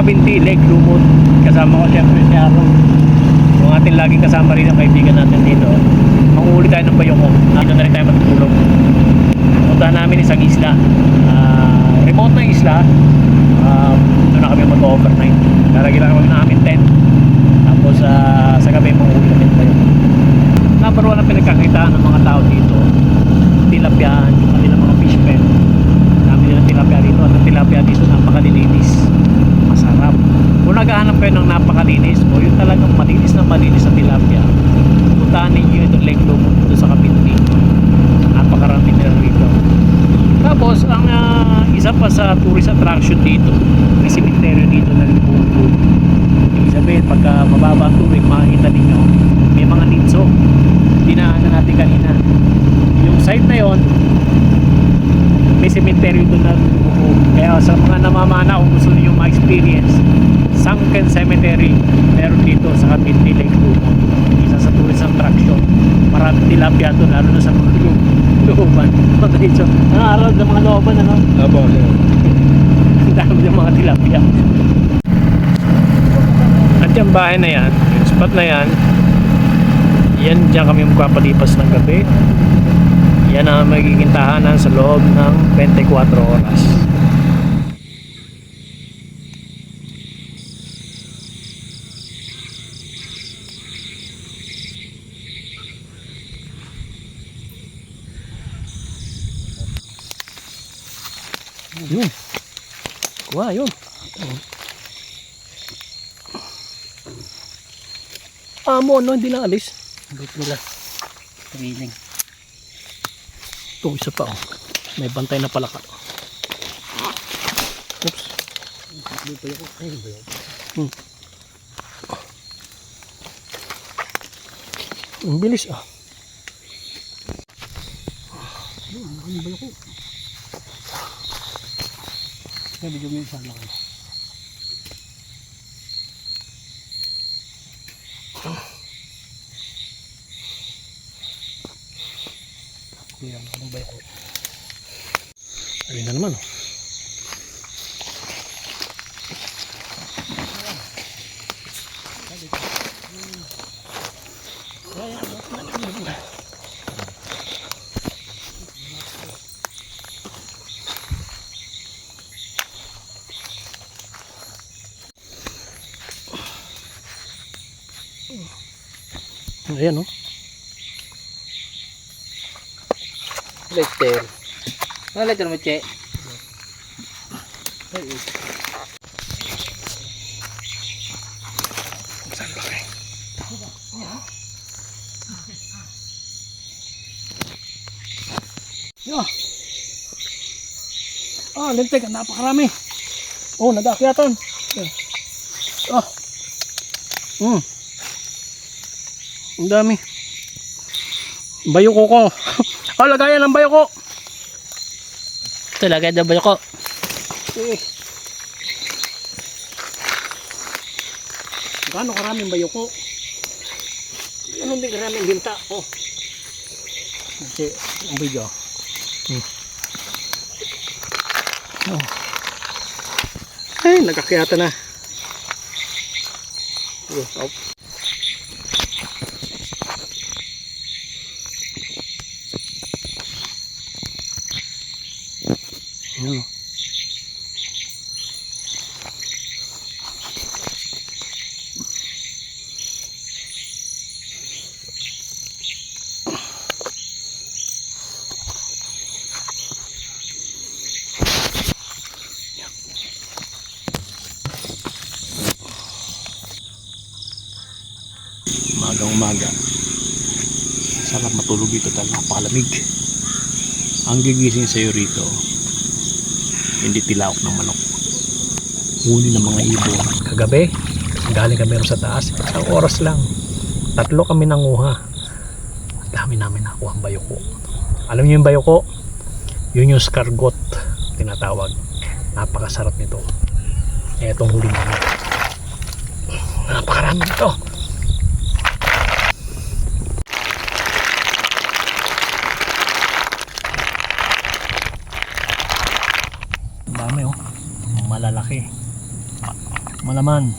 Kabinti, Lake Lumot. Kasama ko siyempre si Aaron. Yung ating laging kasama rin ang kaibigan natin dito. Manguhuli tayo ng bayoko. Nandito na rin tayo matutulog. Puntahan namin isang isla. Ah, remote na isla. Um, doon na kami mag-overnight. Lalagyan lang kami namin tent. Tapos ah, sa gabi manguhuli kami ng bayoko. Number one ang pinagkakitaan ng mga tao dito. Tilapia, yung kanilang mga fish pen. Dami nilang tilapia dito. At ang tilapia dito napakalilinis. Masarap. Kung naghahanap kayo ng napakalinis o yung talagang malinis na malinis na tilapia, puntahan ninyo itong Lumot dito sa Kapinti. Napakarami nila rito. Tapos, ang ah, isa pa sa tourist attraction dito, may cemetery dito na Lipunto. Ibig sabihin, pagka mababa ang tubig, makikita ninyo, may mga nitso. Dinaanan natin kanina. Yung site na yon may cemetery doon na buo. Kaya sa mga namamana kung gusto niyo ma-experience Sunken Cemetery meron dito sa Kapinti Lake Lumot isa sa tourist attraction maraming tilapia doon lalo na sa mga loob looban. Mga ito ang araw ng mga looban ano? Sir. ang dami ng mga tilapia. At yung bahay na yan yung spot na yan yan dyan kami magpapalipas ng gabi. Yan ang magiging tahanan sa loob ng 24 oras yun. Kuha yun. Amo no hindi na alis. Abot nila. Training. ito isa pa oh. May bantay na palaka oops. Yun? ang bilis ah. Ano ba yung Ko may isang laki. Kuya, ano ba yung ayun na naman oh Ayan oh. Letter. Ano letter mo, Che? Yeah. Ah, lintik, napakarami. Oh, nag-akyatan. Ah. Hmm. Ang dami. Bayoko ko. oh, lagayan ng bayoko. Ito, lagay daw ba ko? Eh. Gaano karaming bayoko? Ano din karaming binta? Oh. Kasi, ang video. Hmm. Oh. Ay, nagkakyata na. Oh, oh. Yun. umagang umaga. Sarap matulog dito dahil napakalamig. Ang gigising sa'yo rito hindi tilawak ng manok. Huli ng mga ibon. Kagabi galing kami sa taas. Isang oras lang. Tatlo kami nanguha. Ang dami namin nakuha ang bayoko. Alam niyo yung bayoko? Yun yung scargot tinatawag. Napakasarap nito. Etong huli namin. Napakarami nito Ang dami oh. Malalaki. Malaman.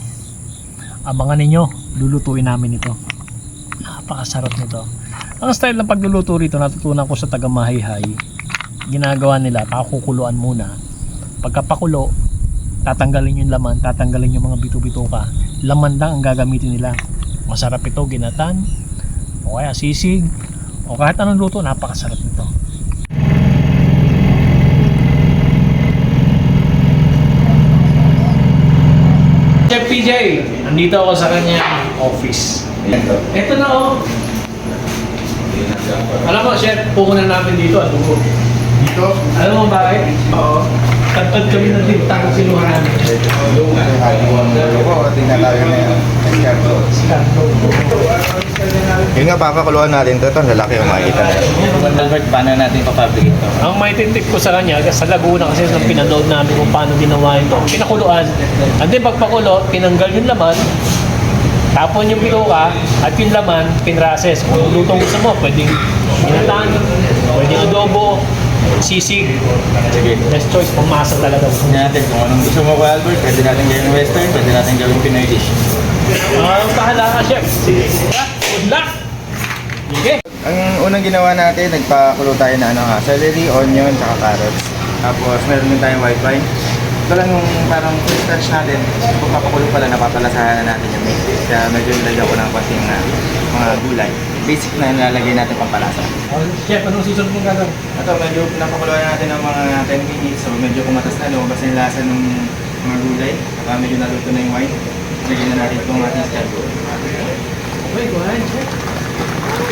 Abangan ninyo, lulutuin namin ito. Napakasarap nito. Ang style ng pagluluto rito, natutunan ko sa taga Mahihay. Ginagawa nila, pakukuluan muna. Pagkapakulo, tatanggalin yung laman, tatanggalin yung mga bito-bito ka. Laman lang ang gagamitin nila. Masarap ito, ginatan, o kaya sisig, o kahit anong luto, napakasarap nito. PJ, nandito ako sa kanya office. Ito na oh. Alam mo, chef, pukunan namin dito at dugo. Dito, Alam mo bakit? Oo. Tagtad kami ng tintang na sinuha namin. ako, tingnan tayo na yung escargot. Sikanto. Yun nga, papakuluan natin ito. Ito, ang lalaki yung makikita na. Albert, paano natin papabricate to? Ang may tip ko sa kanya, sa Laguna kasi nung pinanood namin kung paano ginawa ito. Pinakuluan. And then pagpakulo, tinanggal yung laman, tapon yung piluka, at yung laman, pinrases. Kung lutong gusto mo, pwedeng ginatan, pwedeng adobo, sisig. Sige. Best choice, pangmasa talaga. Tingnan natin kung anong gusto mo ko, Albert. Pwede natin gawin western, pwede natin gawin Pinoy dish. Ah, bahala ka, chef. Sige. Good luck! Sige. Ang unang ginawa natin, nagpakulo tayo na ano nga, celery, onion, tsaka carrots. Tapos meron din tayong white wine. Ito lang yung parang quick touch natin. Kung papakulo pala, napapalasahan na natin yung meat. Kaya medyo nilagyan ko ng konting na mga gulay. Basic na nilalagay natin pampalasa. Oh, chef, anong susunod mong gagawin? Ito, medyo napakuluan natin ng mga 10 minutes. So medyo kumatas na, lumabas na yung lasa ng mga gulay. Saka medyo naluto na yung wine. Lagyan na natin itong ating escargot. Okay, go ahead, chef. Kain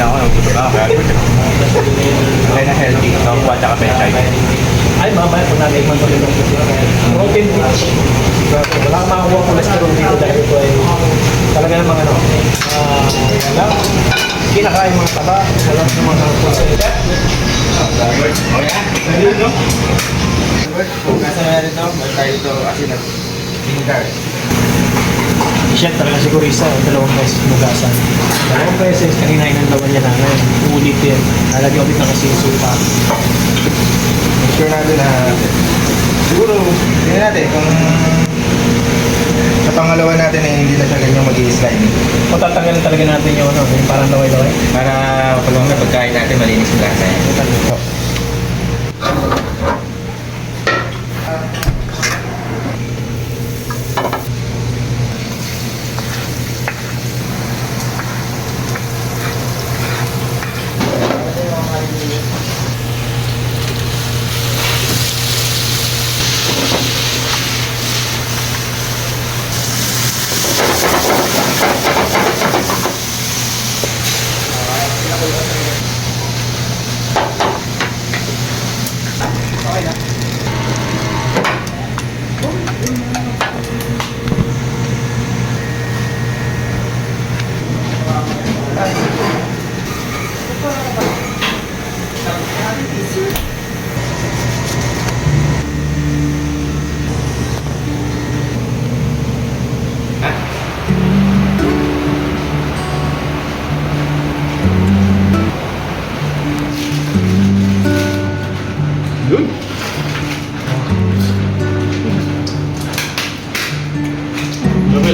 na ako ng gusto na. Kaya na healthy. Kakuha tsaka penchay. Ay, mamaya kung natin man tuloy ng protein rich. Wala kang makakuha cholesterol dito dahil ito ay talaga namang ano, ah, wala. Kinakain mga taba, wala ng mga cholesterol. Kasa na rin ito. Meron tayo dito asin at vinegar. Chef talaga sigurista, dalawang beses hinugasan. Dalawang beses, kanina inandawan niya na ngayon. Ulit din. Lalagyan ulit ng asin supa. Make sure natin na siguro, tingnan natin kung sa pangalawa natin ay hindi na siya ganyan mag-i-slime. Kung tatanggalin talaga natin yung ano, yung parang laway-laway. Para pag mga pagkain natin malinis yung lasa niya. Yun.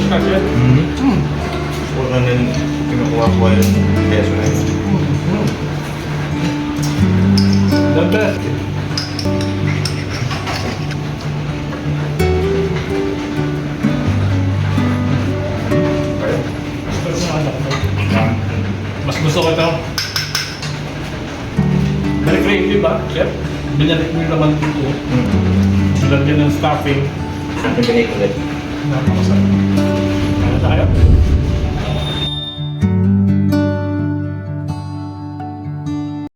Lumit ka, chef. Mm-hmm. Huwag na nang kinukuha ko yung peso na yun. The best. Mas gusto ko ito. Very creative ba, chef? Binalik mo yung laman dito. mm. Nilagyan ng stuffing. Ating pinake ulit. Napakasarap. Ano tayo?